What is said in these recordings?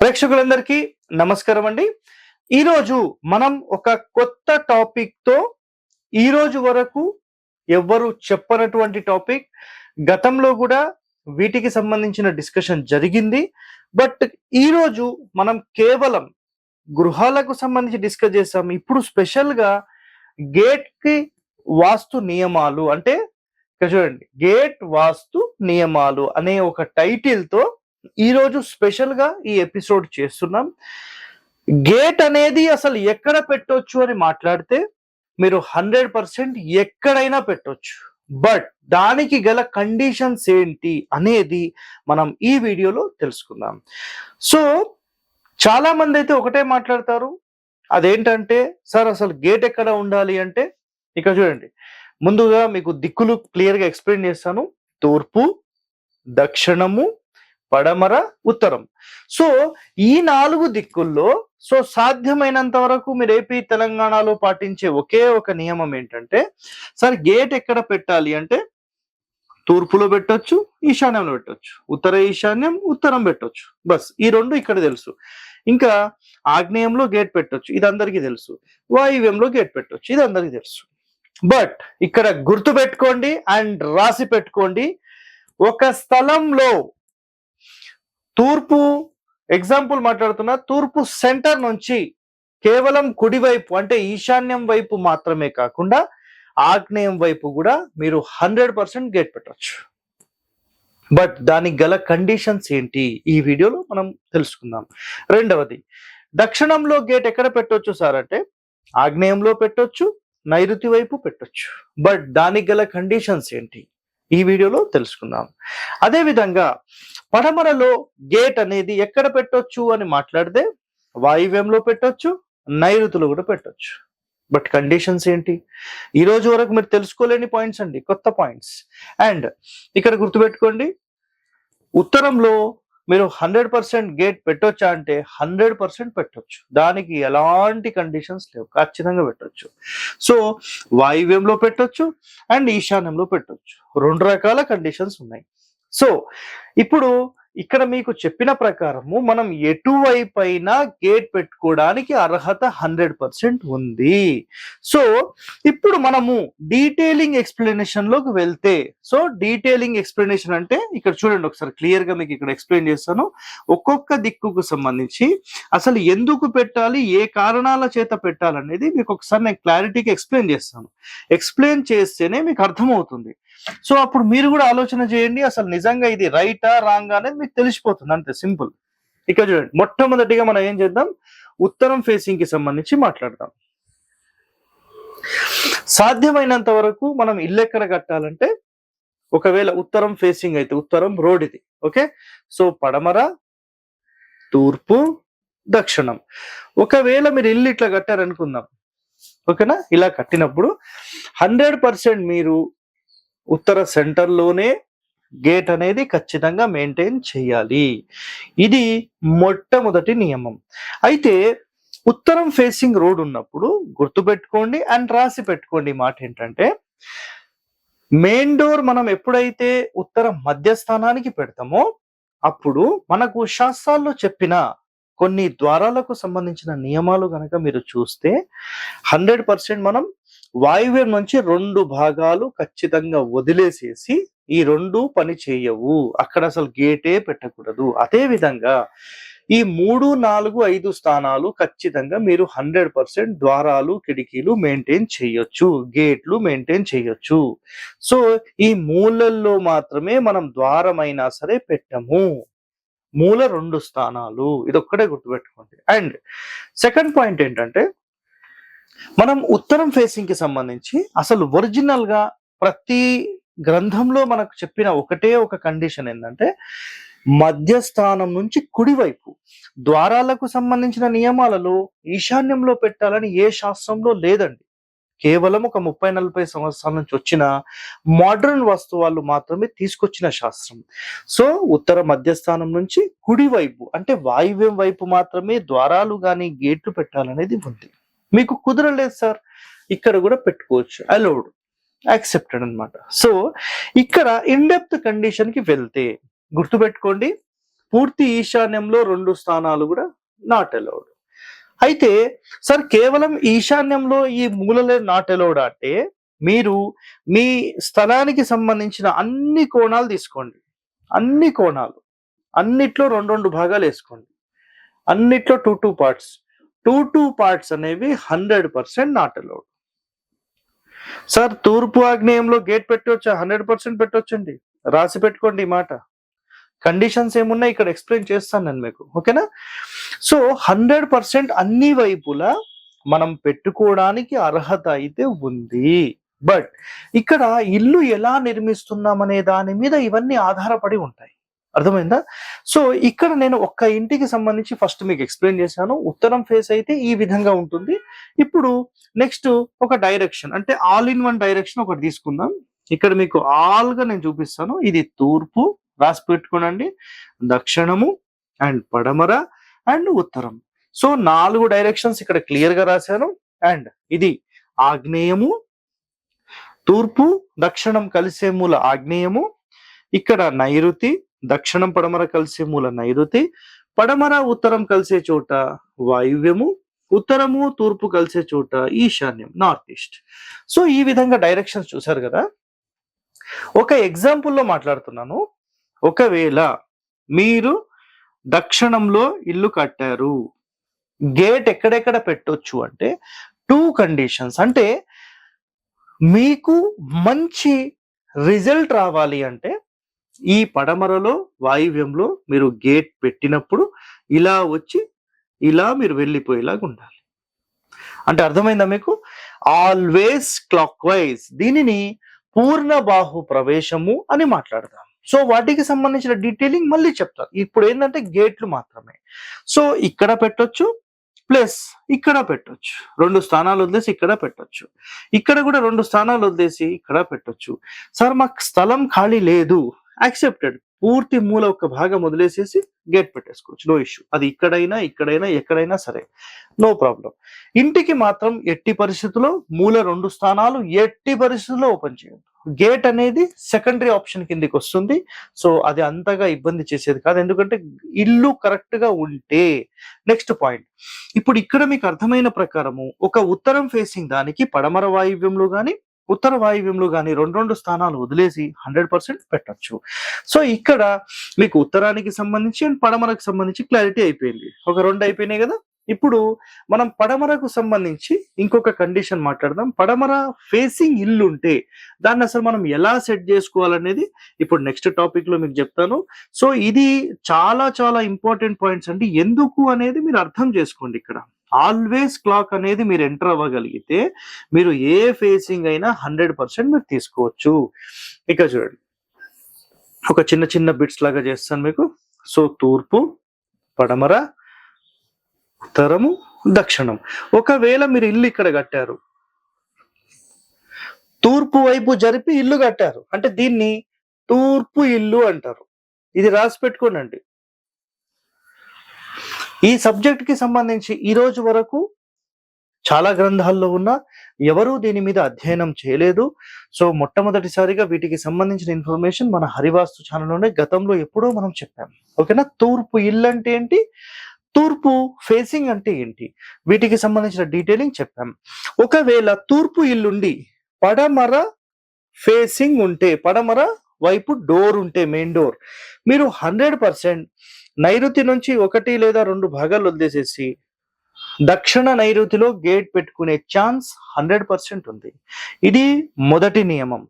ప్రేక్షకులందరికీ నమస్కారం అండి. ఈరోజు మనం ఒక కొత్త టాపిక్తో ఈరోజు వరకు ఎవ్వరు చెప్పనటువంటి టాపిక్ గతంలో కూడా వీటికి సంబంధించిన డిస్కషన్ జరిగింది. బట్ ఈరోజు మనం కేవలం గృహాలకు సంబంధించి డిస్కస్ చేసాం. ఇప్పుడు స్పెషల్గా గేట్కి వాస్తు నియమాలు అంటే ఇక్కడ చూడండి గేట్ వాస్తు నియమాలు అనే ఒక టైటిల్తో స్పెషల్గా స్పెషల్గా ఈ ఎపిసోడ్ చేస్తున్నాం. గేట్ అనేది అసలు ఎక్కడ పెట్టొచ్చు అని మాట్లాడితే మీరు హండ్రెడ్ పర్సెంట్ ఎక్కడైనా పెట్టొచ్చు. బట్ దానికి గల కండిషన్స్ ఏంటి అనేది మనం ఈ వీడియోలో తెలుసుకుందాం. సో చాలా మంది అయితే ఒకటే మాట్లాడతారు. అదేంటంటే సార్ అసలు గేట్ ఎక్కడ ఉండాలి? అంటే ఇక్కడ చూడండి. ముందుగా మీకు దిక్కులు క్లియర్గా ఎక్స్ప్లెయిన్ చేస్తాను. తూర్పు దక్షిణము పడమర ఉత్తరం. సో ఈ నాలుగు దిక్కుల్లో సో సాధ్యమైనంత వరకు మీరు ఏపీ తెలంగాణలో పాటించే ఒకే ఒక నియమం ఏంటంటే సార్ గేట్ ఎక్కడ పెట్టాలి అంటే తూర్పులో పెట్టొచ్చు ఈశాన్యంలో పెట్టొచ్చు. ఉత్తర ఈశాన్యం ఉత్తరం పెట్టొచ్చు. బస్ ఈ రెండు ఇక్కడ తెలుసు. ఇంకా ఆగ్నేయంలో గేట్ పెట్టొచ్చు ఇది అందరికీ తెలుసు. వాయువ్యంలో గేట్ పెట్టొచ్చు ఇది అందరికీ తెలుసు. బట్ ఇక్కడ గుర్తు పెట్టుకోండి అండ్ రాసి పెట్టుకోండి. ఒక స్థలంలో తూర్పు ఎగ్జాంపుల్ మాట్లాడుతున్నా తూర్పు సెంటర్ నుంచి కేవలం కుడివైపు అంటే ఈశాన్యం వైపు మాత్రమే కాకుండా ఆగ్నేయం వైపు కూడా మీరు హండ్రెడ్ పర్సెంట్ గేట్ పెట్టవచ్చు బట్ దానికి గల కండిషన్స్ ఏంటి? ఈ వీడియోలో మనం తెలుసుకుందాం. రెండవది దక్షిణంలో గేట్ ఎక్కడ పెట్టొచ్చు సార్ అంటే ఆగ్నేయంలో పెట్టొచ్చు నైరుతి వైపు పెట్టొచ్చు. బట్ దానికి గల కండిషన్స్ ఏంటి? ఈ వీడియోలో తెలుసుకుందాం. అదేవిధంగా పడమరలో గేట్ అనేది ఎక్కడ పెట్టొచ్చు అని మాట్లాడితే వాయువ్యంలో పెట్టొచ్చు నైరుతిలో కూడా పెట్టొచ్చు. బట్ కండిషన్స్ ఏంటి? ఈ రోజు వరకు మీరు తెలుసుకోలేని పాయింట్స్ అండి కొత్త పాయింట్స్ అండ్ ఇక్కడ గుర్తుపెట్టుకోండి ఉత్తరంలో మీరు హండ్రెడ్ పర్సెంట్ గేట్ పెట్టొచ్చా అంటే హండ్రెడ్ పర్సెంట్ పెట్టొచ్చు. దానికి ఎలాంటి కండిషన్స్ లేవు. ఖచ్చితంగా పెట్టొచ్చు. సో వాయువ్యంలో పెట్టొచ్చు అండ్ ఈశాన్యంలో పెట్టొచ్చు. రెండు రకాల కండిషన్స్ ఉన్నాయి. సో ఇప్పుడు ఇక్కడ మీకు చెప్పిన ప్రకారము మనం ఎటువైపైనా గేట్ పెట్టుకోవడానికి అర్హత హండ్రెడ్ పర్సెంట్ ఉంది. సో ఇప్పుడు మనము డీటెయిలింగ్ ఎక్స్ప్లెనేషన్లోకి వెళ్తే సో డీటెయిలింగ్ ఎక్స్ప్లెనేషన్ అంటే ఇక్కడ చూడండి ఒకసారి క్లియర్గా మీకు ఇక్కడ ఎక్స్ప్లెయిన్ చేస్తాను. ఒక్కొక్క దిక్కుకు సంబంధించి అసలు ఎందుకు పెట్టాలి ఏ కారణాల చేత పెట్టాలనేది మీకు ఒకసారి నేను క్లారిటీకి ఎక్స్ప్లెయిన్ చేస్తాను. ఎక్స్ప్లెయిన్ చేస్తేనే మీకు అర్థమవుతుంది. సో అప్పుడు మీరు కూడా ఆలోచన చేయండి అసలు నిజంగా ఇది రైటా రాంగ్ అనేది మీకు తెలిసిపోతుంది. అంతే సింపుల్. ఇక్కడ చూడండి మొట్టమొదటిగా మనం ఏం చేద్దాం? ఉత్తరం ఫేసింగ్కి సంబంధించి మాట్లాడదాం. సాధ్యమైనంత వరకు మనం ఇల్లు ఎక్కడ కట్టాలంటే ఒకవేళ ఉత్తరం ఫేసింగ్ అయితే ఉత్తరం రోడ్ ఇది ఓకే? సో పడమర తూర్పు దక్షిణం. ఒకవేళ మీరు ఇల్లు ఇట్లా కట్టారనుకుందాం ఓకేనా? ఇలా కట్టినప్పుడు హండ్రెడ్ పర్సెంట్ మీరు ఉత్తర సెంటర్లోనే గేట్ అనేది ఖచ్చితంగా మెయింటైన్ చేయాలి. ఇది మొట్టమొదటి నియమం. అయితే ఉత్తరం ఫేసింగ్ రోడ్ ఉన్నప్పుడు గుర్తుపెట్టుకోండి అండ్ రాసి పెట్టుకోండి మాట ఏంటంటే మెయిన్ డోర్ మనం ఎప్పుడైతే ఉత్తర మధ్యస్థానానికి పెడతామో అప్పుడు మనకు శాస్త్రాల్లో చెప్పిన కొన్ని ద్వారాలకు సంబంధించిన నియమాలు కనుక మీరు చూస్తే హండ్రెడ్ పర్సెంట్ మనం వాయువ్యం నుంచి రెండు భాగాలు ఖచ్చితంగా వదిలేసేసి ఈ రెండు పని చేయవు. అక్కడ అసలు గేటే పెట్టకూడదు. అదే విధంగా ఈ మూడు నాలుగు ఐదు స్థానాలు ఖచ్చితంగా మీరు హండ్రెడ్ పర్సెంట్ ద్వారాలు కిటికీలు మెయింటైన్ చేయొచ్చు. గేట్లు మెయింటైన్ చేయొచ్చు. సో ఈ మూలల్లో మాత్రమే మనం ద్వారమైనా సరే పెట్టము. మూల రెండు స్థానాలు. ఇది ఒక్కటే గుర్తుపెట్టుకోండి. అండ్ సెకండ్ పాయింట్ ఏంటంటే మనం ఉత్తరం ఫేసింగ్కి సంబంధించి అసలు ఒరిజినల్గా ప్రతి గ్రంథంలో మనకు చెప్పిన ఒకటే ఒక కండిషన్ ఏంటంటే మధ్యస్థానం నుంచి కుడివైపు ద్వారాలకు సంబంధించిన నియమాలలో ఈశాన్యంలో పెట్టాలని ఏ శాస్త్రంలో లేదండి. కేవలం ఒక ముప్పై నలభై సంవత్సరాల నుంచి వచ్చిన మోడర్న్ వస్తువులు మాత్రమే తీసుకొచ్చిన శాస్త్రం. సో ఉత్తర మధ్యస్థానం నుంచి కుడివైపు అంటే వాయువ్యం వైపు మాత్రమే ద్వారాలు కానీ గేట్లు పెట్టాలనేది ఉంది. మీకు కుదరలేదు సార్. ఇక్కడ కూడా పెట్టుకోవచ్చు. అలౌడ్ యాక్సెప్టెడ్ అన్నమాట. సో ఇక్కడ ఇన్డెప్త్ కండిషన్కి వెళ్తే గుర్తుపెట్టుకోండి పూర్తి ఈశాన్యంలో రెండు స్థానాలు కూడా నాట్ అలౌడ్ అయితే సార్ కేవలం ఈశాన్యంలో ఈ మూలలే నాట్ అలౌడ్ అంటే మీరు మీ స్థలానికి సంబంధించిన అన్ని కోణాలు తీసుకోండి. అన్ని కోణాలు. అన్నిట్లో రెండు రెండు భాగాలు వేసుకోండి. అన్నిట్లో two two parts two two parts అనేవి hundred percent not allowed. Sir తూర్పు ఆగ్నేయంలో గేట్ పెట్టవచ్చా హండ్రెడ్ పర్సెంట్ పెట్టవచ్చండి రాసి పెట్టుకోండి ఈ మాట. కండిషన్స్ ఏమున్నాయి? ఇక్కడ ఎక్స్ప్లెయిన్ చేస్తాను నేను మీకు. ఓకేనా? సో హండ్రెడ్ పర్సెంట్ అన్ని వైపులా మనం పెట్టుకోవడానికి అర్హత అయితే ఉంది. బట్ ఇక్కడ ఇల్లు ఎలా నిర్మిస్తున్నాం అనే దాని మీద ఇవన్నీ ఆధారపడి ఉంటాయి. అర్థమైందా? సో ఇక్కడ నేను ఒక్క ఇంటికి సంబంధించి ఫస్ట్ మీకు ఎక్స్ప్లెయిన్ చేశాను. ఉత్తరం ఫేస్ అయితే ఈ విధంగా ఉంటుంది. ఇప్పుడు నెక్స్ట్ ఒక డైరెక్షన్ అంటే ఆల్ ఇన్ వన్ డైరెక్షన్ ఒకటి తీసుకుందాం. ఇక్కడ మీకు ఆల్గా నేను చూపిస్తాను. ఇది తూర్పు రాసి పెట్టుకోనండి. దక్షిణము అండ్ పడమర అండ్ ఉత్తరం. సో నాలుగు డైరెక్షన్స్ ఇక్కడ క్లియర్గా రాశాను. అండ్ ఇది ఆగ్నేయము తూర్పు దక్షిణం కలిసే మూల ఆగ్నేయము ఇక్కడ నైరుతి దక్షిణం పడమర కలిసే మూల నైరుతి పడమర ఉత్తరం కలిసే చోట వాయువ్యము ఉత్తరము తూర్పు కలిసే చోట ఈశాన్యం నార్త్ ఈస్ట్. సో ఈ విధంగా డైరెక్షన్స్ చూసారు కదా? ఒక ఎగ్జాంపుల్లో మాట్లాడుతున్నాను. ఒకవేళ మీరు దక్షిణంలో ఇల్లు కట్టారు గేట్ ఎక్కడెక్కడ పెట్టొచ్చు అంటే టూ కండిషన్స్. అంటే మీకు మంచి రిజల్ట్ రావాలి అంటే ఈ పడమరలో వాయువ్యంలో మీరు గేట్ పెట్టినప్పుడు ఇలా వచ్చి ఇలా మీరు వెళ్ళిపోయేలాగా ఉండాలి. అంటే అర్థమైందా మీకు? ఆల్వేస్ క్లాక్ వైజ్ దీనిని పూర్ణ బాహు ప్రవేశము అని మాట్లాడతాం. సో వాటికి సంబంధించిన డీటెయిలింగ్ మళ్ళీ చెప్తారు ఇప్పుడు ఏంటంటే గేట్లు మాత్రమే. సో ఇక్కడ పెట్టొచ్చు ప్లస్ ఇక్కడ పెట్టొచ్చు. రెండు స్థానాలు వదిలేసి ఇక్కడ పెట్టొచ్చు. ఇక్కడ కూడా రెండు స్థానాలు వదిలేసి ఇక్కడ పెట్టొచ్చు. సార్ మాకు స్థలం ఖాళీ లేదు. యాక్సెప్టెడ్. పూర్తి మూల ఒక భాగం వదిలేసేసి గేట్ పెట్టేసుకోవచ్చు. No issue. అది ఇక్కడైనా ఇక్కడైనా ఎక్కడైనా సరే. No problem. ఇంటికి మాత్రం ఎట్టి పరిస్థితుల్లో మూల రెండు స్థానాలు ఎట్టి పరిస్థితుల్లో ఓపెన్ చేయండి. గేట్ అనేది సెకండరీ ఆప్షన్ కిందకి వస్తుంది. సో అది అంతగా ఇబ్బంది చేసేది కాదు. ఎందుకంటే ఇల్లు కరెక్ట్గా ఉంటే. Next point. ఇప్పుడు ఇక్కడ మీకు అర్థమైన ప్రకారము ఒక ఉత్తరం ఫేసింగ్ దానికి పడమర వాయువ్యంలో కానీ ఉత్తర వాయువ్యంలో కానీ రెండు రెండు స్థానాలు వదిలేసి హండ్రెడ్ పర్సెంట్ పెట్టచ్చు. సో ఇక్కడ మీకు ఉత్తరానికి సంబంధించి అండ్ పడమరకు సంబంధించి క్లారిటీ అయిపోయింది. ఒక రెండు అయిపోయినాయి కదా? ఇప్పుడు మనం పడమరకు సంబంధించి ఇంకొక కండిషన్ మాట్లాడదాం. పడమర ఫేసింగ్ ఇల్లు ఉంటే దాన్ని అసలు మనం ఎలా సెట్ చేసుకోవాలనేది ఇప్పుడు నెక్స్ట్ టాపిక్లో మీకు చెప్తాను. సో ఇది చాలా చాలా ఇంపార్టెంట్ పాయింట్స్ అండి. ఎందుకు అనేది మీరు అర్థం చేసుకోండి ఇక్కడ. ఆల్వేస్ క్లాక్ అనేది మీరు ఎంటర్ అవ్వగలిగితే మీరు ఏ ఫేసింగ్ అయినా హండ్రెడ్ పర్సెంట్ మీరు తీసుకోవచ్చు. ఇక చూడండి. ఒక చిన్న చిన్న బిట్స్ లాగా చేస్తాను మీకు. సో తూర్పు పడమర ఉత్తరము దక్షిణం. ఒకవేళ మీరు ఇల్లు ఇక్కడ కట్టారు. తూర్పు వైపు జరిపి ఇల్లు కట్టారు. అంటే దీన్ని తూర్పు ఇల్లు అంటారు. ఇది రాసి పెట్టుకోనండి. ఈ సబ్జెక్ట్కి సంబంధించి ఈ రోజు వరకు చాలా గ్రంథాల్లో ఉన్న ఎవరూ దీని మీద అధ్యయనం చేయలేదు. సో మొట్టమొదటిసారిగా వీటికి సంబంధించిన ఇన్ఫర్మేషన్ మన హరివాస్తు ఛానల్లోనే గతంలో ఎప్పుడో మనం చెప్పాం. ఓకేనా? తూర్పు ఇల్లు అంటే ఏంటి? తూర్పు ఫేసింగ్ అంటే ఏంటి? వీటికి సంబంధించిన డీటెయిలింగ్ చెప్పాం. ఒకవేళ తూర్పు ఇల్లుండి పడమర ఫేసింగ్ ఉంటే పడమర వైపు డోర్ ఉంటే మెయిన్ డోర్ మీరు హండ్రెడ్ పర్సెంట్ నైరుతి నుంచి ఒకటి లేదా రెండు భాగాలు వదిలేసేసి దక్షిణ నైరుతిలో గేట్ పెట్టుకునే ఛాన్స్ హండ్రెడ్ పర్సెంట్ ఉంది. ఇది మొదటి నియమం.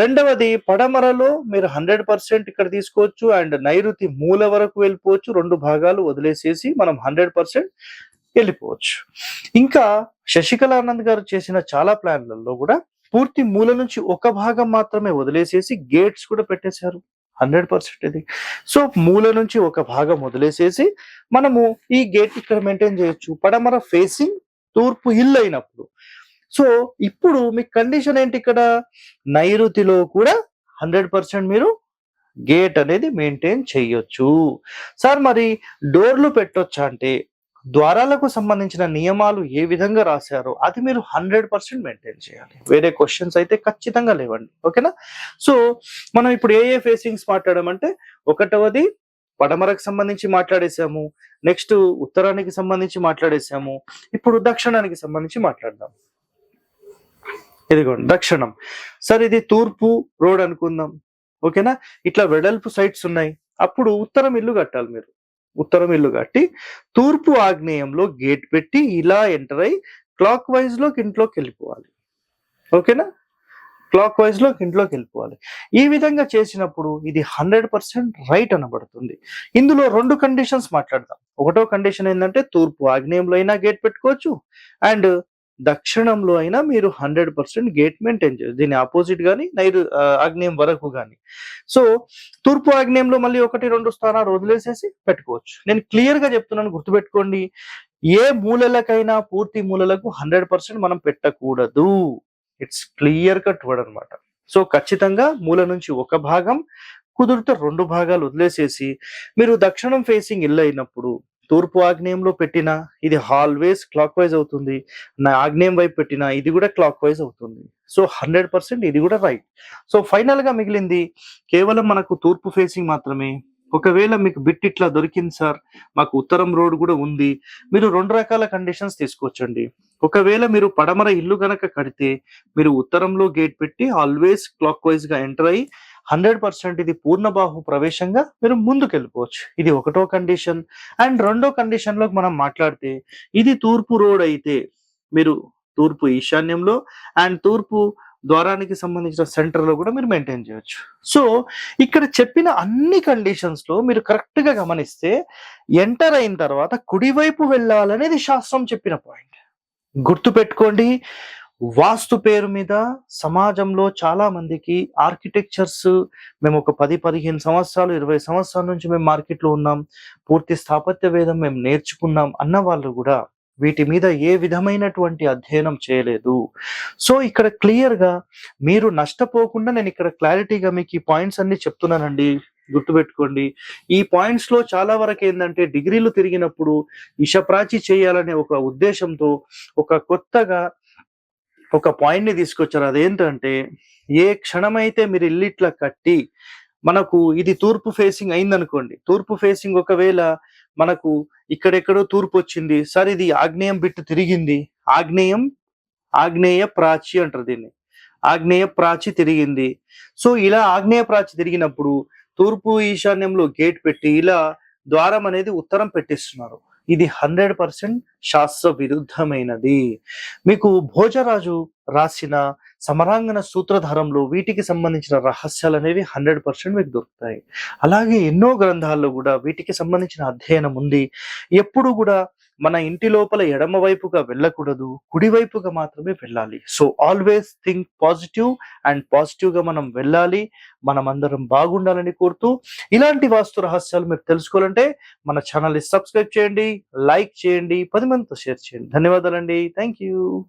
రెండవది పడమరలో మీరు హండ్రెడ్ పర్సెంట్ ఇక్కడ తీసుకోవచ్చు అండ్ నైరుతి మూల వరకు వెళ్ళిపోవచ్చు. రెండు భాగాలు వదిలేసేసి మనం హండ్రెడ్ పర్సెంట్ వెళ్ళిపోవచ్చు. ఇంకా శశికళ ఆనంద్ గారు చేసిన చాలా ప్లాన్లలో కూడా పూర్తి మూల నుంచి ఒక భాగం మాత్రమే వదిలేసేసి గేట్స్ కూడా పెట్టేశారు. హండ్రెడ్ పర్సెంట్ ఇది. సో మూల నుంచి ఒక భాగం వదిలేసేసి మనము ఈ గేట్ ఇక్కడ మెయింటైన్ చేయొచ్చు. పడమర ఫేసింగ్ తూర్పు హిల్ అయినప్పుడు. సో ఇప్పుడు మీ కండిషన్ ఏంటి ఇక్కడ? నైరుతిలో కూడా హండ్రెడ్ పర్సెంట్ మీరు గేట్ అనేది మెయింటైన్ చేయొచ్చు. సార్ మరి డోర్లు పెట్టొచ్చా అంటే? ద్వారాలకు సంబంధించిన నియమాలు ఏ విధంగా రాశారో అది మీరు హండ్రెడ్ పర్సెంట్ మెయింటైన్ చేయాలి. వేరే క్వశ్చన్స్ అయితే ఖచ్చితంగా లేవండి. ఓకేనా? సో మనం ఇప్పుడు ఏ ఏ ఫేసింగ్స్ మాట్లాడమంటే ఒకటవది పడమరకు సంబంధించి మాట్లాడేసాము నెక్స్ట్ ఉత్తరానికి సంబంధించి మాట్లాడేసాము ఇప్పుడు దక్షిణానికి సంబంధించి మాట్లాడదాం. ఇదిగోండి దక్షిణం. సార్ ఇది తూర్పు రోడ్ అనుకుందాం. ఓకేనా? ఇట్లా వెడల్పు సైట్స్ ఉన్నాయి. అప్పుడు ఉత్తరం ఇల్లు కట్టాలి మీరు. ఉత్తరం ఇల్లు కట్టి తూర్పు ఆగ్నేయంలో గేట్ పెట్టి ఇలా ఎంటర్ అయి క్లాక్ వైజ్లోకి ఇంట్లోకి వెళ్ళిపోవాలి. ఓకేనా? క్లాక్ వైజ్లోకి ఇంట్లోకి వెళ్ళిపోవాలి. ఈ విధంగా చేసినప్పుడు ఇది హండ్రెడ్ పర్సెంట్ రైట్ అనబడుతుంది. ఇందులో రెండు కండిషన్స్ మాట్లాడదాం. ఒకటో కండిషన్ ఏంటంటే తూర్పు ఆగ్నేయంలో అయినా గేట్ పెట్టుకోవచ్చు. అండ్ దక్షిణంలో అయినా మీరు హండ్రెడ్ పర్సెంట్ గేట్ మెయింటైన్ చేయొచ్చు దీని ఆపోజిట్ కానీ నైరు ఆగ్నేయం వరకు కానీ సో తూర్పు ఆగ్నేయంలో మళ్ళీ ఒకటి రెండు స్థానాలు వదిలేసేసి పెట్టుకోవచ్చు. నేను క్లియర్గా చెప్తున్నాను గుర్తుపెట్టుకోండి. ఏ మూలలకైనా పూర్తి మూలలకు హండ్రెడ్ పర్సెంట్ మనం పెట్టకూడదు. ఇట్స్ క్లియర్ కట్ వర్డ్ అనమాట సో ఖచ్చితంగా మూల నుంచి ఒక భాగం కుదిరితే రెండు భాగాలు వదిలేసేసి మీరు దక్షిణం ఫేసింగ్ ఇల్లు అయినప్పుడు తూర్పు ఆగ్నేయంలో పెట్టినా ఇది ఆల్వేస్ క్లాక్ వైజ్ అవుతుంది. నా ఆగ్నేయం వైపు పెట్టినా ఇది కూడా క్లాక్ వైజ్ అవుతుంది. సో హండ్రెడ్ పర్సెంట్ ఇది కూడా రైట్ సో ఫైనల్గా మిగిలింది కేవలం మనకు తూర్పు ఫేసింగ్ మాత్రమే. ఒకవేళ మీకు బిట్ ఇట్లా దొరికింది సార్ మాకు ఉత్తరం రోడ్ కూడా ఉంది. మీరు రెండు రకాల కండిషన్స్ తీసుకోవచ్చండి. ఒకవేళ మీరు పడమర ఇల్లు గనక కడితే మీరు ఉత్తరంలో గేట్ పెట్టి ఆల్వేస్ క్లాక్ వైజ్గా ఎంటర్ అయ్యి హండ్రెడ్ పర్సెంట్ ఇది పూర్ణబాహు ప్రవేశంగా మీరు ముందుకు వెళ్ళిపోవచ్చు ఇది ఒకటో కండిషన్. అండ్ రెండో కండిషన్లోకి మనం మాట్లాడితే ఇది తూర్పు రోడ్ అయితే మీరు తూర్పు ఈశాన్యంలో అండ్ తూర్పు ద్వారానికి సంబంధించిన సెంటర్లో కూడా మీరు మెయింటైన్ చేయొచ్చు. సో ఇక్కడ చెప్పిన అన్ని కండిషన్స్లో మీరు కరెక్ట్గా గమనిస్తే ఎంటర్ అయిన తర్వాత కుడివైపు వెళ్ళాలనేది శాస్త్రం చెప్పిన పాయింట్. గుర్తు పెట్టుకోండి వాస్తు పేరు మీద సమాజంలో చాలా మందికి ఆర్కిటెక్చర్స్ మేము ఒక పది పదిహేను సంవత్సరాలు ఇరవై సంవత్సరాల నుంచి మేము మార్కెట్లో ఉన్నాం. పూర్తి స్థాపత్య వేదం మేము నేర్చుకున్నాం అన్న వాళ్ళు కూడా వీటి మీద ఏ విధమైనటువంటి అధ్యయనం చేయలేదు. సో ఇక్కడ క్లియర్గా మీరు నష్టపోకుండా నేను ఇక్కడ క్లారిటీగా మీకు ఈ పాయింట్స్ అన్ని చెప్తున్నానండి. గుర్తుపెట్టుకోండి. ఈ పాయింట్స్లో చాలా వరకు ఏంటంటే డిగ్రీలు తిరిగినప్పుడు ఇషప్రాచి చేయాలనే ఒక ఉద్దేశంతో ఒక కొత్తగా ఒక పాయింట్ని తీసుకొచ్చారు. అదేంటంటే ఏ క్షణమైతే మీరు ఇల్లు ఇట్లా కట్టి మనకు ఇది తూర్పు ఫేసింగ్ అయిందనుకోండి. తూర్పు ఫేసింగ్ ఒకవేళ మనకు ఇక్కడెక్కడో తూర్పు వచ్చింది సార్ ఇది ఆగ్నేయం బిట్టు తిరిగింది. ఆగ్నేయం ఆగ్నేయ ప్రాచి అంటారు దీన్ని. ఆగ్నేయ ప్రాచి తిరిగింది. సో ఇలా ఆగ్నేయ ప్రాచి తిరిగినప్పుడు తూర్పు ఈశాన్యంలో గేట్ పెట్టి ఇలా ద్వారం అనేది ఉత్తరం పెట్టిస్తున్నారు. ఇది హండ్రెడ్ పర్సెంట్ శాస్త్ర విరుద్ధమైనది మీకు భోజరాజు రాసిన సమరాంగణ సూత్రధారంలో వీటికి సంబంధించిన రహస్యాలు అనేవి హండ్రెడ్ పర్సెంట్ మీకు దొరుకుతాయి. అలాగే ఎన్నో గ్రంథాల్లో కూడా వీటికి సంబంధించిన అధ్యయనం ఉంది. ఎప్పుడు కూడా మన ఇంటి లోపల ఎడమ వైపుగా వెళ్ళకూడదు కుడివైపుగా మాత్రమే వెళ్ళాలి. So always think positive and పాజిటివ్గా మనం వెళ్ళాలి. మనం అందరం బాగుండాలని కోరుతూ ఇలాంటి వాస్తు రహస్యాలు మీరు తెలుసుకోవాలంటే మన ఛానల్ని సబ్స్క్రైబ్ చేయండి లైక్ చేయండి పది మందితో షేర్ చేయండి. ధన్యవాదాలండి. Thank you